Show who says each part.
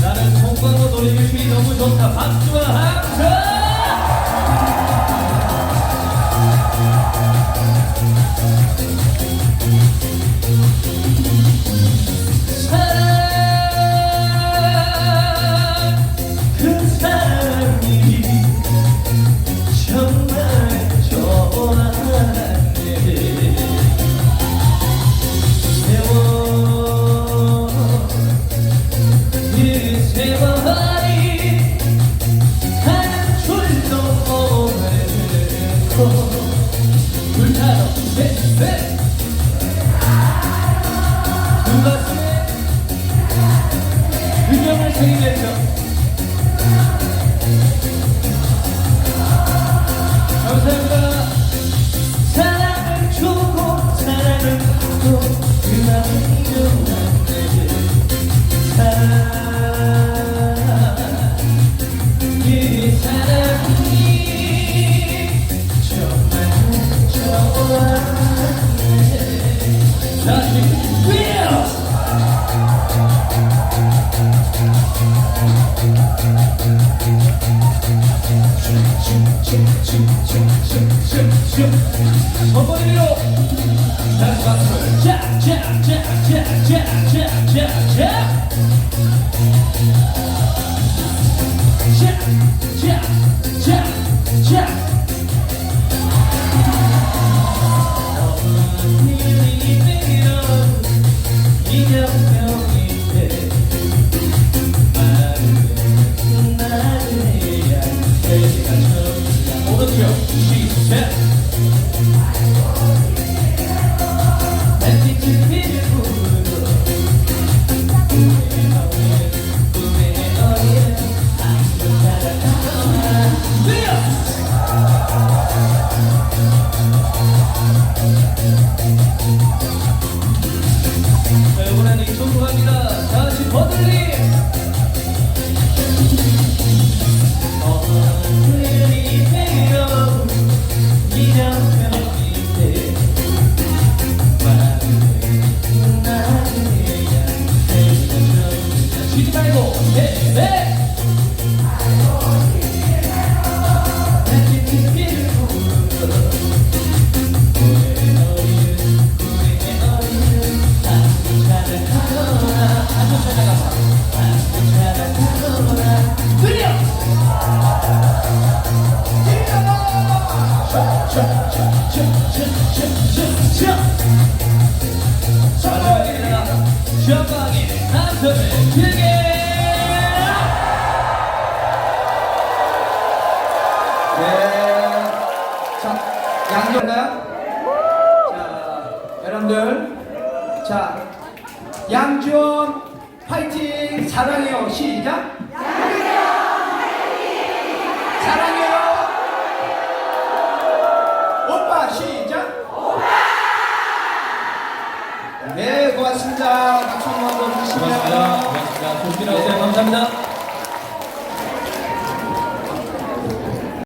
Speaker 1: 나는 송광호 노래교실이 너무 좋다. 박수 하나 둘셋넷 누가 쓰네? 은영을 챙기겠죠 자, 이제 윌! 번번이로 다시 박수를 오른쪽 시작 햇빛이 뛰어 버들리.
Speaker 2: 양주인가요? 자, 여러분들. 자, 양주원 파이팅! 사랑해요. 시작! 사랑해요! 오빠 시작! 네, 고맙습니다. 박수 한번 주시면.
Speaker 1: 고맙습니다 고맙습니다 조심히 나오세요 감사합니다